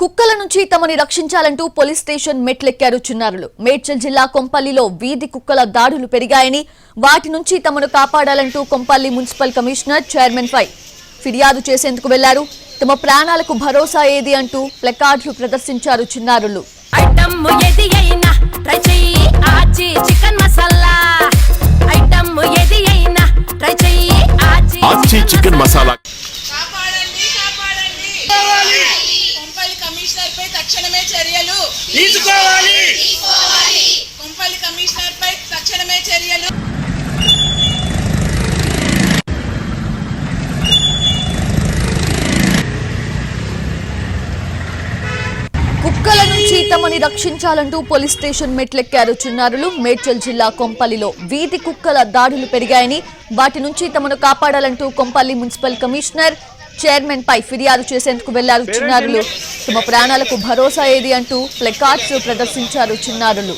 కుక్కల నుంచి తమని రక్షించాలంటూ పోలీస్ స్టేషన్ మెట్లెక్కారు చిన్నారులు. మేడ్చల్ జిల్లా కొంపల్లిలో వీధి కుక్కల దాడులు పెరిగాయని వాటి నుంచి తమను కాపాడాలంటూ కొంపల్లి మున్సిపల్ కమిషనర్ చైర్మన్ పై ఫిర్యాదు చేసేందుకు వెళ్ళారు. తమ ప్రాణాలకు భరోసా ఏది అంటూ ప్లకార్డులు ప్రదర్శించారు చిన్నారులు. ఐటమ్ ఏది అయినా ట్రై చెయ్యి ఆచి చికెన్ మసాలా ఐటమ్ ఏది అయినా ట్రై చెయ్యి ఆచి ఆచి చికెన్ మసాలా కాపాడండి కాపాడండి కొంపల్లి కమిషనర్ పై తక్షణమే చర్యలు తీసుకోవాలి కొంపల్లి కమిషనర్ పై తక్షణమే కుక్కల నుంచి తమని రక్షించాలంటూ పోలీస్ స్టేషన్ మెట్లెక్కారు చిన్నారులు. మేడ్చల్ జిల్లా కొంపల్లిలో వీధి కుక్కల దాడులు పెరిగాయని వాటి నుంచి తమను కాపాడాలంటూ కొంపల్లి మున్సిపల్ కమిషనర్ చైర్మన్ పై ఫిర్యాదు చేసేందుకు వెళ్ళారు చిన్నారులు. తమ ప్రాణాలకు భరోసా ఏది అంటూ ప్లెకార్డ్స్ ప్రదర్శించారు చిన్నారులు.